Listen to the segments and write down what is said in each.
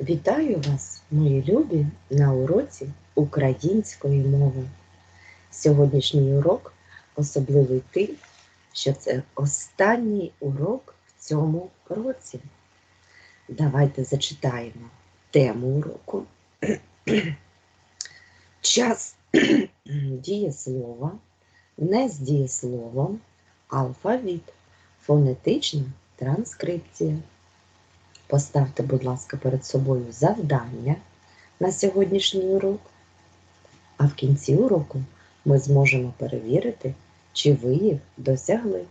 Вітаю вас, мої любі, на уроці української мови. Сьогоднішній урок особливий тим, що це останній урок в цьому році. Давайте зачитаємо тему уроку. Час дієслова, не з дієсловом, алфавіт, фонетична транскрипція. Поставте, будь ласка, перед собою завдання на сьогоднішній урок, а в кінці уроку ми зможемо перевірити, чи ви їх досягли.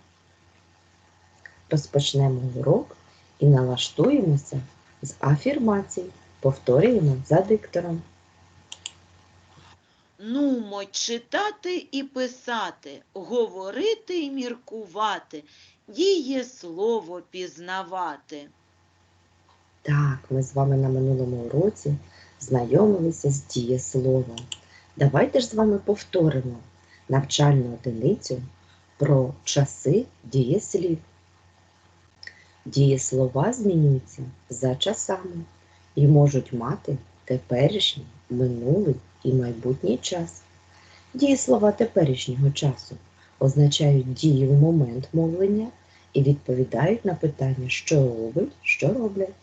Розпочнемо урок і налаштуємося з афірмацій. Повторюємо за диктором. Нумо читати і писати, говорити і міркувати, дієслово пізнавати. Так, ми з вами на минулому уроці знайомилися з дієсловом. Давайте ж з вами повторимо навчальну одиницю про часи дієслів. Дієслова змінюються за часами і можуть мати теперішній, минулий і майбутній час. Дієслова теперішнього часу означають дії в момент мовлення і відповідають на питання, що робить, що роблять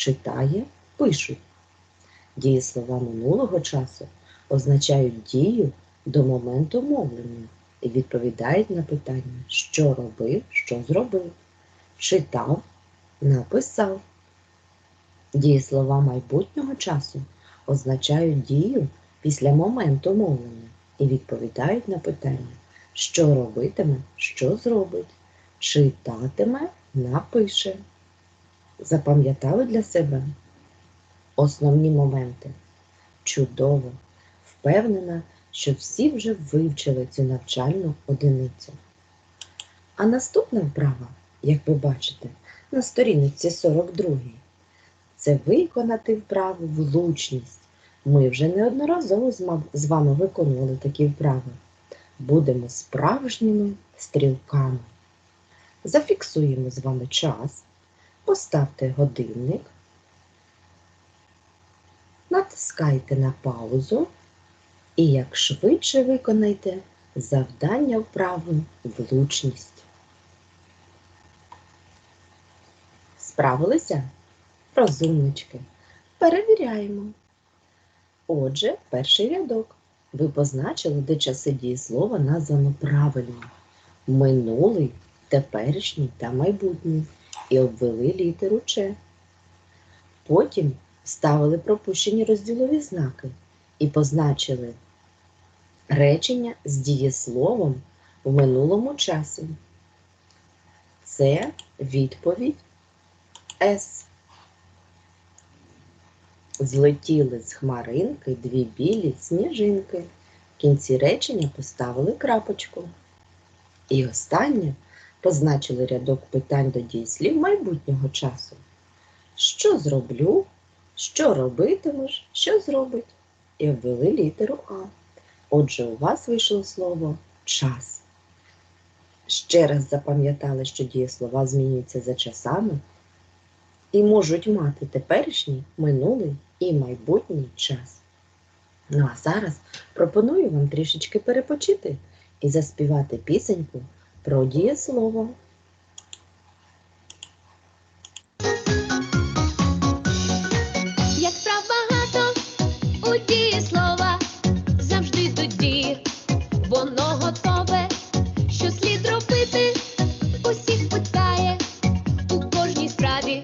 читає, пишуть. Дієслова минулого часу означають дію до моменту мовлення і відповідають на питання, що робив, що зробив, читав, написав. Дієслова майбутнього часу означають дію після моменту мовлення і відповідають на питання, що робитиме, що зробить, читатиме, напише запам'ятали для себе основні моменти. Чудово! Впевнена, що всі вже вивчили цю навчальну одиницю. А наступна вправа, як ви бачите, на сторінці 42 це виконати вправу влучність. Ми вже неодноразово з вами виконували такі вправи. Будемо справжніми стрілками. Зафіксуємо з вами час поставте годинник, натискайте на паузу і як швидше виконайте завдання вправи влучність. Справилися? Розумнички. Перевіряємо. Отже, перший рядок. Ви позначили, де часи дієслова названо правильно. Минулий, теперішній та майбутній і обвели літеру Ч. Потім вставили пропущені розділові знаки і позначили речення з дієсловом в минулому часі. Це відповідь С. Злетіли з хмаринки дві білі сніжинки. В кінці речення поставили крапочку. І останнє позначили рядок питань до дієслів майбутнього часу. Що зроблю? Що робитимеш? Що зробить? І обвели літеру А. Отже, у вас вийшло слово час. Ще раз запам'ятали, що дієслова змінюються за часами і можуть мати теперішній, минулий і майбутній час. Ну а зараз пропоную вам трішечки перепочити і заспівати пісеньку про дієслово. Як прав багато у дієслова завжди тоді воно готове, що слід робити, усіх питає, у кожній справі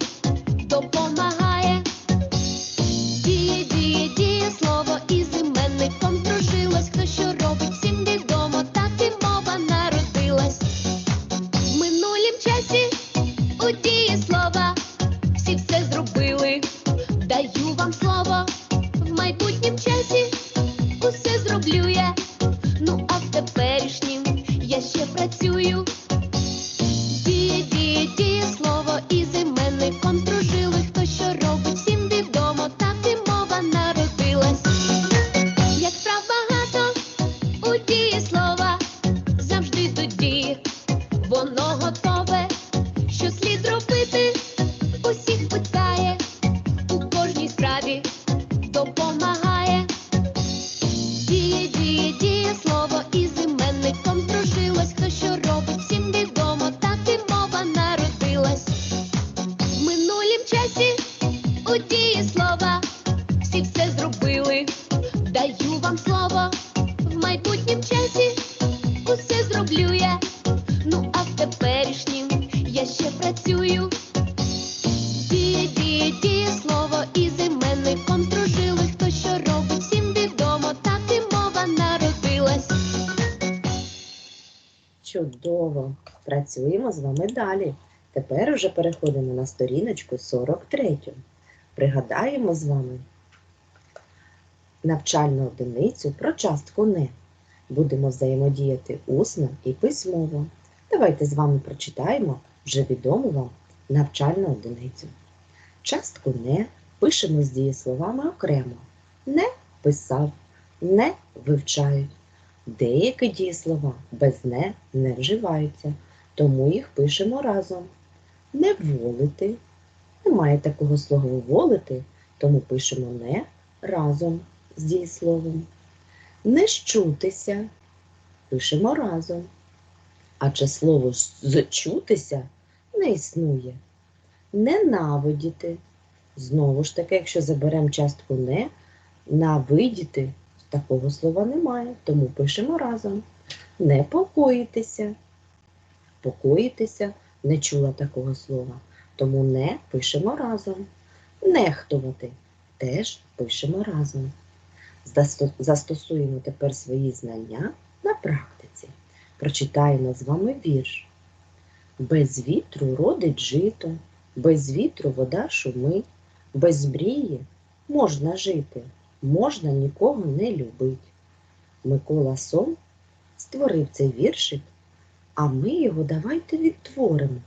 Уже переходимо на сторіночку 43. Пригадаємо з вами навчальну одиницю про частку «не». Будемо взаємодіяти усно і письмово. Давайте з вами прочитаємо вже відому вам навчальну одиницю. Частку «не» пишемо з дієсловами окремо. Не писав, не вивчають. Деякі дієслова без не не вживаються, тому їх пишемо разом. Не волити. Немає такого слова волити, тому пишемо не разом з дієсловом. Не щутися пишемо разом. Адже слово зчутися не існує. Ненавидіти. Знову ж таки, якщо заберемо частку не, навидіти такого слова немає, тому пишемо разом. Непокоїтися. Покоїтися не чула такого слова, тому не пишемо разом. Нехтувати теж пишемо разом. Застосуємо тепер свої знання на практиці. Прочитаємо з вами вірш. Без вітру родить жито, без вітру вода шумить, без мрії можна жити, можна нікого не любить. Микола Сон створив цей віршик, а ми його давайте відтворимо.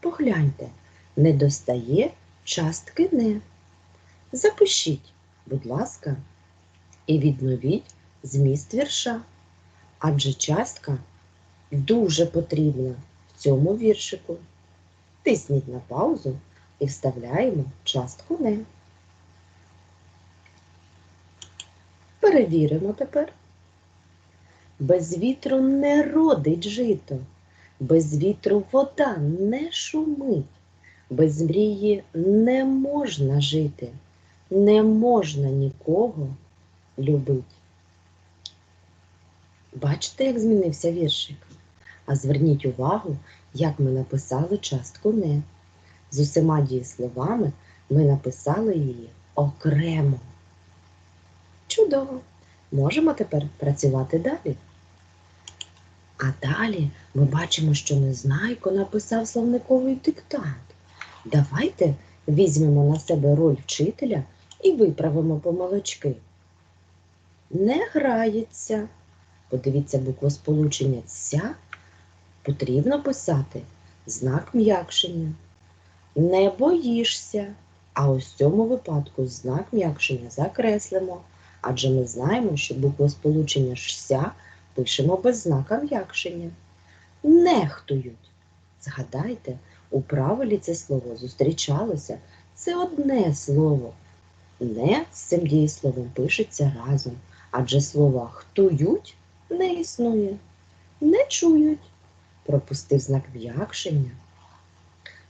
Погляньте, не достає частки не. Запишіть, будь ласка, і відновіть зміст вірша, адже частка дуже потрібна в цьому віршику. Тисніть на паузу і вставляємо частку не. Перевіримо тепер. Без вітру не родить жито, без вітру вода не шумить, без мрії не можна жити, не можна нікого любить. Бачите, як змінився віршик? А зверніть увагу, як ми написали частку не. З усіма дієсловами ми написали її окремо. Чудово! Можемо тепер працювати далі. А далі ми бачимо, що Незнайко написав словниковий диктант. Давайте візьмемо на себе роль вчителя і виправимо помилочки. Не грається. Подивіться буквосполучення ця. Потрібно писати знак м'якшення. Не боїшся. А ось в цьому випадку знак м'якшення закреслимо, адже ми знаємо, що буквосполучення «ся» пишемо без знака м'якшення. Нехтують. Згадайте, у правилі це слово зустрічалося. Це одне слово. Не з цим дієсловом пишеться разом, адже слова хтують не існує. Не чують. Пропустив знак м'якшення.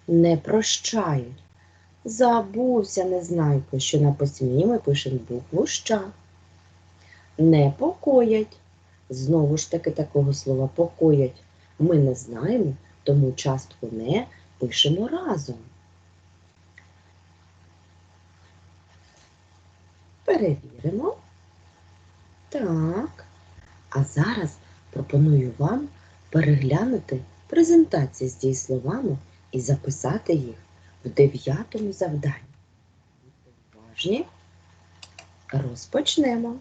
Не прощають. Забувся незнайко, що на письмі ми пишемо букву ща. Не покоять. Знову ж таки такого слова покоять ми не знаємо, тому частку не пишемо разом. Перевіримо. Так. А зараз пропоную вам переглянути презентації з дієсловами і записати їх в дев'ятому завданні. Уважні. Розпочнемо.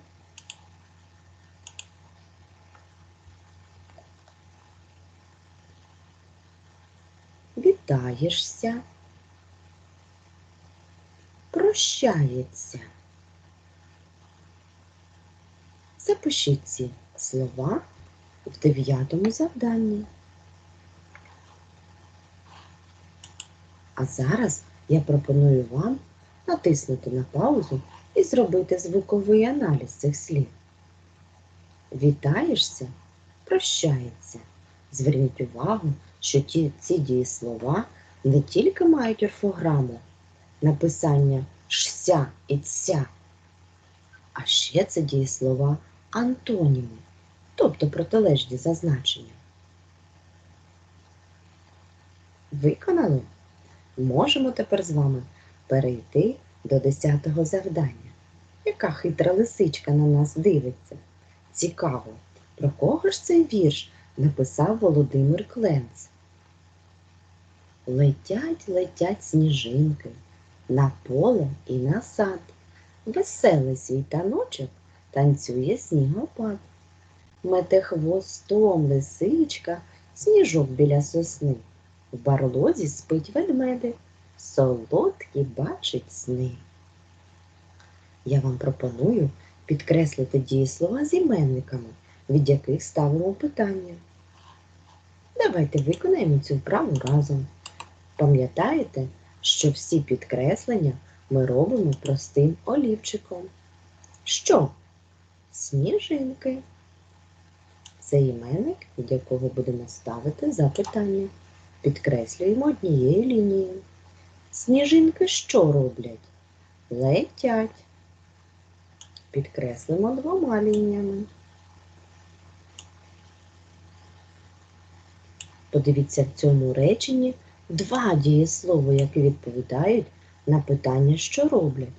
Вітаєшся. Прощається. Запишіть ці слова в дев'ятому завданні. А зараз я пропоную вам натиснути на паузу і зробити звуковий аналіз цих слів. Вітаєшся, прощається. Зверніть увагу, що ті, ці дієслова не тільки мають орфограму написання «шся» і «ця», а ще це дієслова антоніми, тобто протилежні за значенням. Виконали? Можемо тепер з вами перейти до 10-го завдання. Яка хитра лисичка на нас дивиться? Цікаво, про кого ж цей вірш написав Володимир Кленц? Летять, летять сніжинки на поле і на сад. Веселий світаночок танцює снігопад. Мете хвостом лисичка, сніжок біля сосни. В барлозі спить ведмедик, солодкі бачить сни. Я вам пропоную підкреслити дієслова з іменниками, від яких ставимо питання. Давайте виконаємо цю вправу разом. Пам'ятаєте, що всі підкреслення ми робимо простим олівчиком. Що? Сніжинки. Це іменник, від якого будемо ставити запитання. Підкреслюємо однією лінією. Сніжинки що роблять? Летять. Підкреслимо двома лініями. Подивіться в цьому реченні два дієслова, які відповідають на питання, що роблять,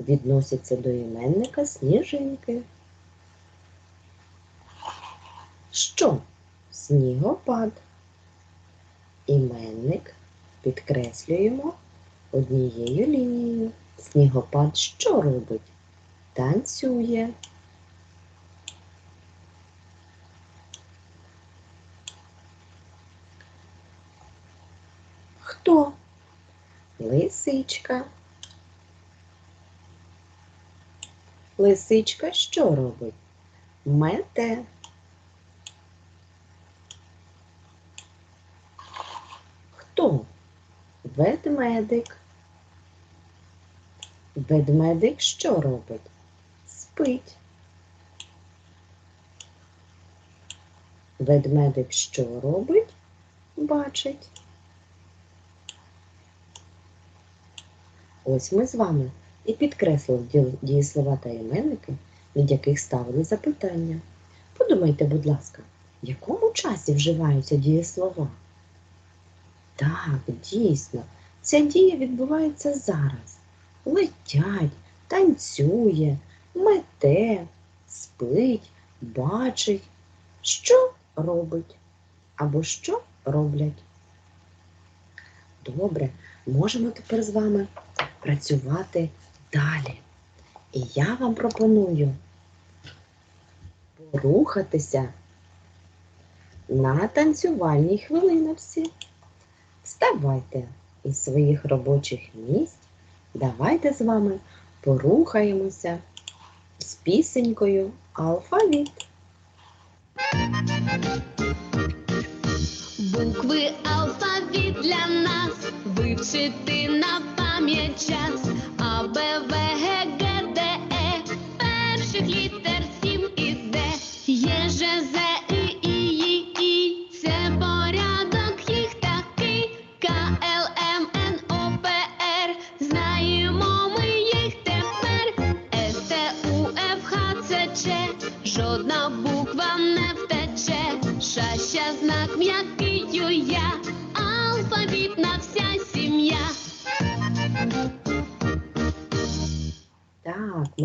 відносяться до іменника сніжинки. Що? Снігопад. Іменник підкреслюємо однією лінією. Снігопад що робить? Танцює. Хто? Лисичка. Лисичка що робить? Мете. Хто? Ведмедик. Ведмедик що робить? Спить. Ведмедик що робить? Бачить. Ось ми з вами і підкреслили дієслова та іменники, від яких ставили запитання. Подумайте, будь ласка, в якому часі вживаються дієслова? Так, дійсно, ця дія відбувається зараз. Летять, танцює, мете, спить, бачить, що робить або що роблять. Добре, можемо тепер з вами працювати далі. І я вам пропоную порухатися на танцювальній хвилиночці. Вставайте із своїх робочих місць. Давайте з вами порухаємося з пісенькою алфавіт. Букви алфавіт для нас вивчити пам'ять час. А, Б, В, Е. Перших літер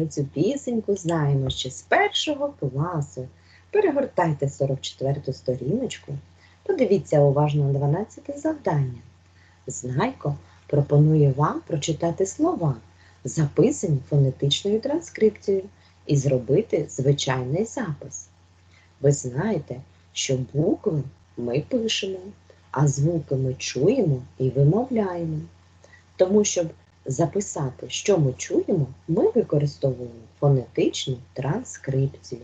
цю пісеньку знаємо ще з першого класу. Перегортайте 44-ту сторіночку. Подивіться уважно на 12 завдання. Знайко пропонує вам прочитати слова, записані фонетичною транскрипцією, і зробити звичайний запис. Ви знаєте, що букви ми пишемо, а звуки ми чуємо і вимовляємо. Тому, щоб записати, що ми чуємо, ми використовуємо фонетичну транскрипцію.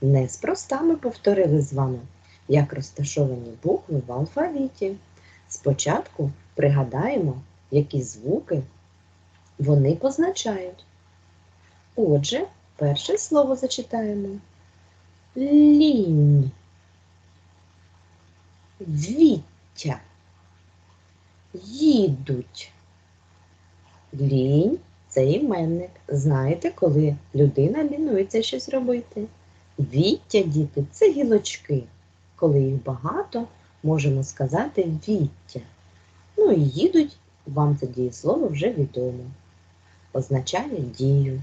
Неспроста ми повторили з вами, як розташовані букви в алфавіті. Спочатку пригадаємо, які звуки вони позначають. Отже, перше слово зачитаємо. Лінь. Віття. Їдуть. Лінь це іменник. Знаєте, коли людина лінується щось робити. Віття, діти, це гілочки. Коли їх багато, можемо сказати віття. Ну і їдуть, вам це дієслово вже відомо. Означає дію.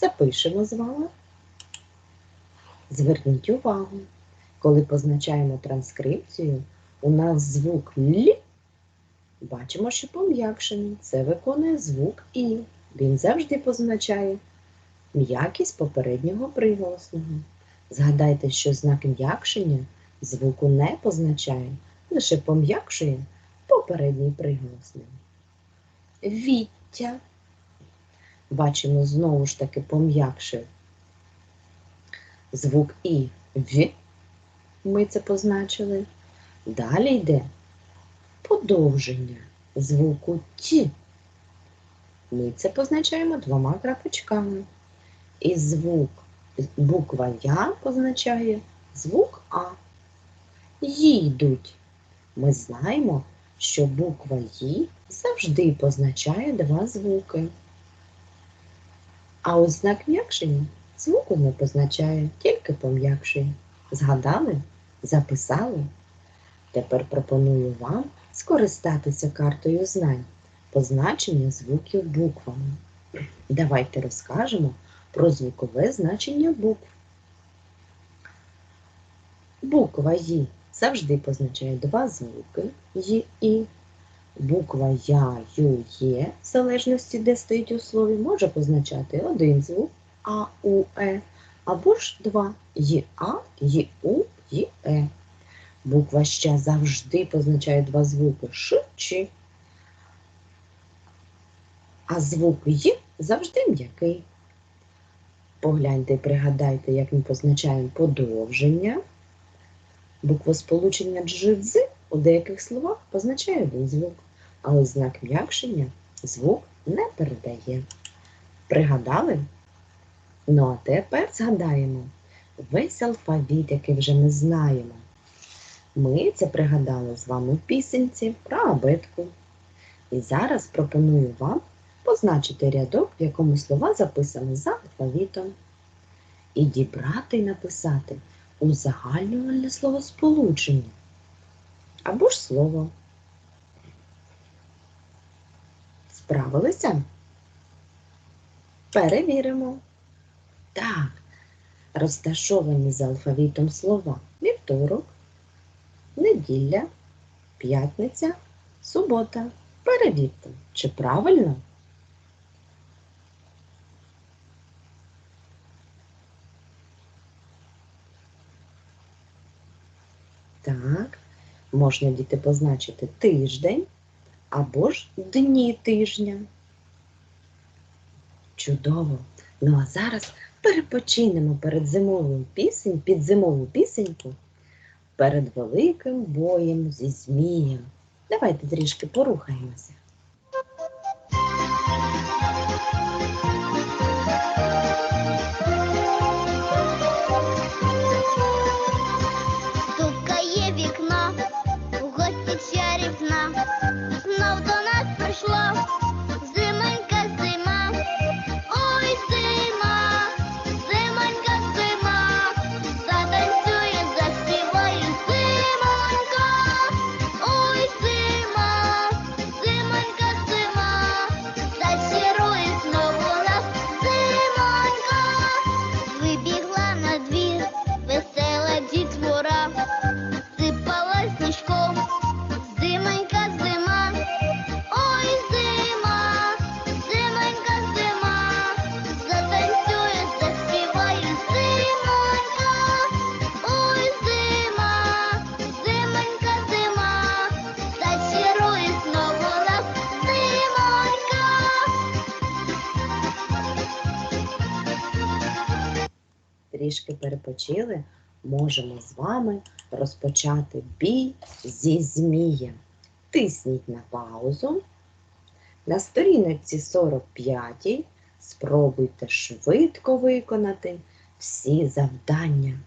Запишемо з вами. Зверніть увагу, коли позначаємо транскрипцію, у нас звук Л бачимо, що пом'якшений. Це виконує звук І. Він завжди позначає м'якість попереднього приголосного. Згадайте, що знак м'якшення звуку не позначає, лише пом'якшує попередній приголосний. Віття. Бачимо знову ж таки пом'якшив звук І В. Ми це позначили. Далі йде подовження звуку Т. Ми це позначаємо двома крапочками. І звук буква Я позначає звук А. Їдуть. Ми знаємо, що буква Ї завжди позначає два звуки. А ось знак м'якшення звуку не позначає, тільки пом'якшує. Згадали? Записали? Тепер пропоную вам скористатися картою знань позначення звуків буквами. Давайте розкажемо про звукове значення букв. Буква Ї завжди позначає два звуки Й і. Буква Я, Ю, Є, в залежності, де стоїть у слові, може позначати один звук А, У, Е, або ж два Й, А, Й, У, Й, Е. Буква Щ завжди позначає два звуки Ш, Ч. А звук Й завжди м'який. Погляньте і пригадайте, як ми позначаємо подовження. Буквосполучення дж у деяких словах позначає один звук, але знак м'якшення звук не передає. Пригадали? Ну а тепер згадаємо весь алфавіт, який вже ми знаємо. Ми це пригадали з вами в пісенці про абетку. І зараз пропоную вам позначити рядок, в якому слова записані за алфавітом. І дібрати і написати узагальнювальне словосполучення або ж слово. Справилися? Перевіримо. Так, розташовані за алфавітом слова вівторок, неділя, п'ятниця, субота. Перевірте, чи правильно? Так, можна діти позначити тиждень або ж дні тижня. Чудово! Ну а зараз перепочинемо перед зимовою пісень, під зимову пісеньку перед великим боєм зі змієм. Давайте трішки порухаємося. Трішки перепочили, можемо з вами розпочати бій зі змієм. Тисніть на паузу. На сторіночці 45 спробуйте швидко виконати всі завдання.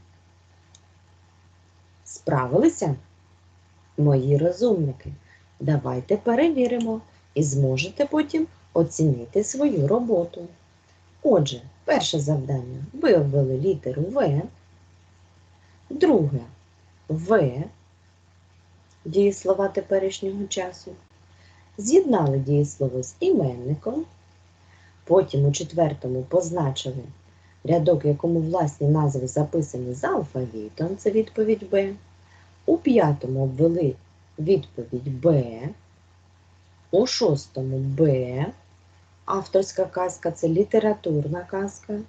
Справилися? Мої розумники. Давайте перевіримо і зможете потім оцінити свою роботу. Отже, перше завдання. Ви обвели літеру В. Друге В. Дієслова теперішнього часу. З'єднали дієслово з іменником. Потім у четвертому позначили рядок, якому власні назви записані за алфавітом. Це відповідь Б. У п'ятому обвели відповідь Б. У шостому Б. Авторська казка це літературна казка.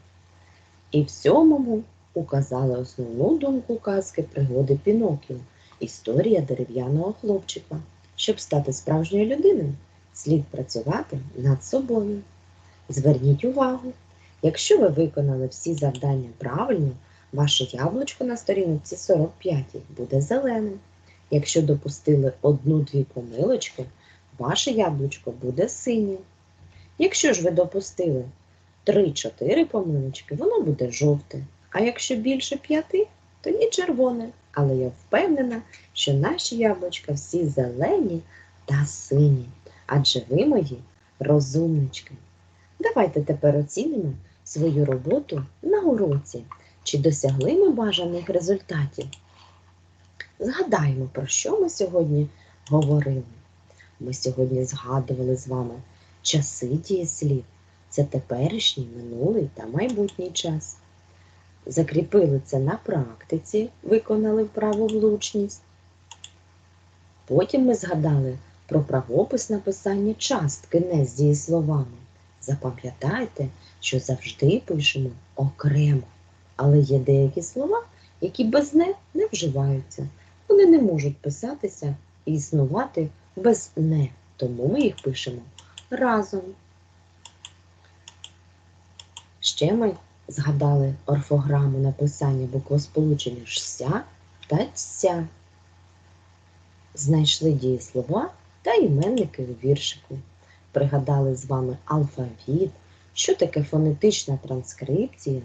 І в сьомому указали основну думку казки пригоди Пінокіо. Історія дерев'яного хлопчика. Щоб стати справжньою людиною, слід працювати над собою. Зверніть увагу, якщо ви виконали всі завдання правильно, ваше яблучко на сторінці 45 буде зеленим. Якщо допустили одну-дві помилочки, ваше яблучко буде синім. Якщо ж ви допустили 3-4 помилочки, воно буде жовте. А якщо більше п'яти, тоді червоне. Але я впевнена, що наші яблучка всі зелені та сині. Адже ви мої розумнички. Давайте тепер оцінимо свою роботу на уроці. Чи досягли ми бажаних результатів? Згадаємо, про що ми сьогодні говорили. Ми сьогодні згадували з вами часи дієслів. Це теперішній, минулий та майбутній час. Закріпили це на практиці, виконали вправу влучність. Потім ми згадали про правопис написання частки не з дієсловами. Запам'ятайте, що завжди пишемо окремо, але є деякі слова, які без не не вживаються. Вони не можуть писатися і існувати без не, тому ми їх пишемо разом. Ще ми згадали орфограму написання буквосполучення «ся» та «ся». Знайшли дієслова та іменники у віршику. Пригадали з вами алфавіт, що таке фонетична транскрипція,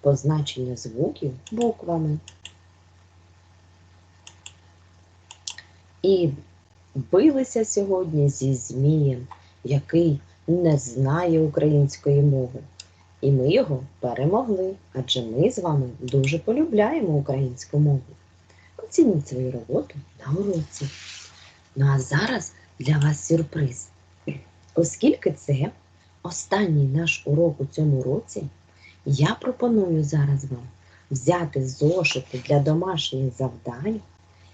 позначення звуків буквами. І билися сьогодні зі Змієм, який не знає української мови. І ми його перемогли, адже ми з вами дуже полюбляємо українську мову. Оцініть свою роботу на уроці. Ну а зараз для вас сюрприз. Оскільки це останній наш урок у цьому році, я пропоную зараз вам взяти зошити для домашніх завдань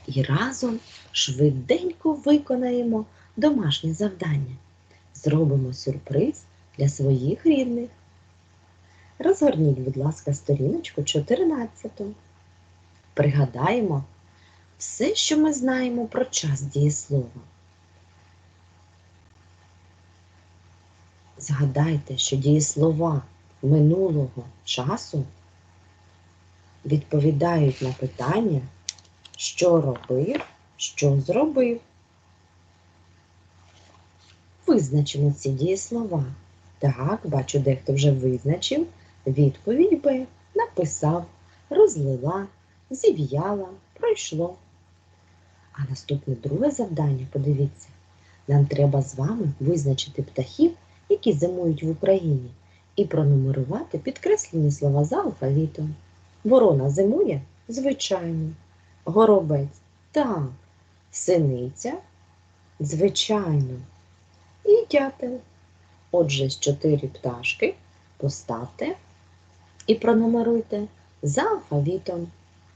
і разом швиденько виконаємо домашнє завдання. Зробимо сюрприз для своїх рідних. Розгорніть, будь ласка, сторіночку 14. Пригадаємо все, що ми знаємо про час дієслова. Згадайте, що дієслова минулого часу відповідають на питання, що робив, що зробив. Визначимо ці дієслова. Так, бачу, дехто вже визначив. Відповідь Б написав, розлила, зів'яла, пройшло. А наступне друге завдання, подивіться, нам треба з вами визначити птахів, які зимують в Україні, і пронумерувати підкреслені слова за алфавітом. Ворона зимує? Звичайно. Горобець так. Синиця? Звичайно. І дятел. Отже, з чотири пташки поставте і пронумеруйте за алфавітом.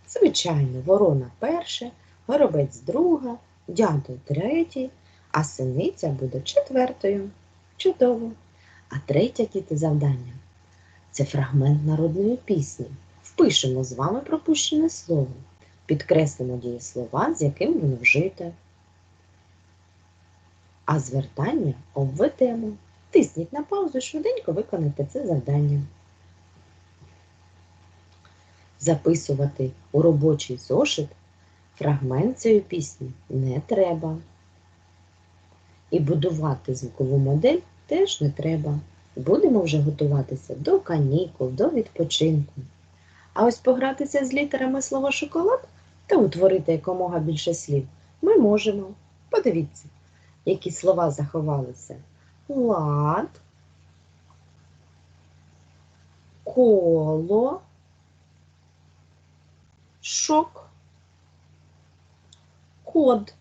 Звичайно, ворона перше, горобець друга, дятел третій, а синиця буде четвертою. Чудово! А третє діти завдання це фрагмент народної пісні. Впишемо з вами пропущене слово, підкреслимо дієслова, з яким воно вжите. А звертання обведемо. Тисніть на паузу швиденько виконайте це завдання. Записувати у робочий зошит фрагмент цієї пісні не треба. І будувати звукову модель теж не треба. Будемо вже готуватися до канікул, до відпочинку. А ось погратися з літерами слова шоколад та утворити якомога більше слів ми можемо. Подивіться, які слова заховалися. Лад, коло, шок, код.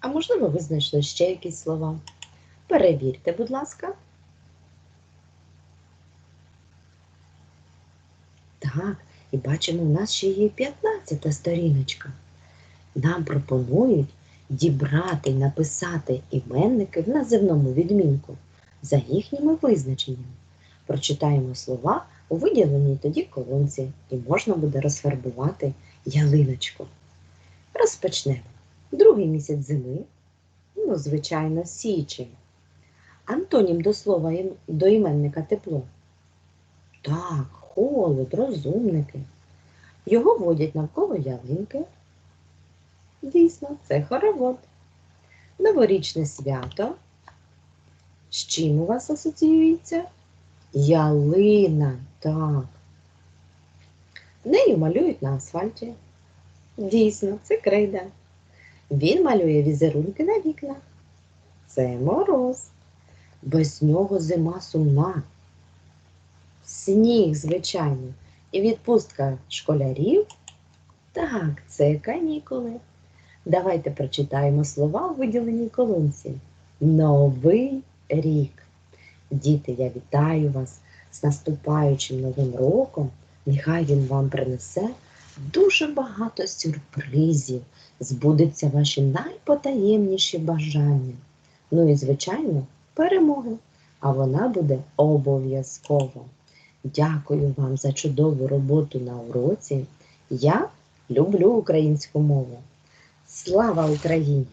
А можливо, ви знайшли ще якісь слова. Перевірте, будь ласка. Так, і бачимо, у нас ще є 15 сторіночка. Нам пропонують дібрати й написати іменники в називному відмінку за їхніми визначеннями. Прочитаємо слова у виділеній тоді колонці і можна буде розфарбувати ялиночку. Розпочнемо. Другий місяць зими, ну, звичайно, січень. Антонім до слова до іменника тепло. Так, холод, розумники. Його водять навколо ялинки. Дійсно, це хоровод. Новорічне свято. З чим у вас асоціюється? Ялина, так. Нею малюють на асфальті. Дійсно, це крейда. Він малює візерунки на вікнах. Це мороз. Без нього зима сумна. Сніг, звичайно, і відпустка школярів. Так, це канікули. Давайте прочитаємо слова у виділеній колонці. Новий рік. Діти, я вітаю вас з наступаючим новим роком. Нехай він вам принесе дуже багато сюрпризів, збудуться ваші найпотаємніші бажання. Ну і, звичайно, перемоги. А вона буде обов'язково. Дякую вам за чудову роботу на уроці. Я люблю українську мову. Слава Україні!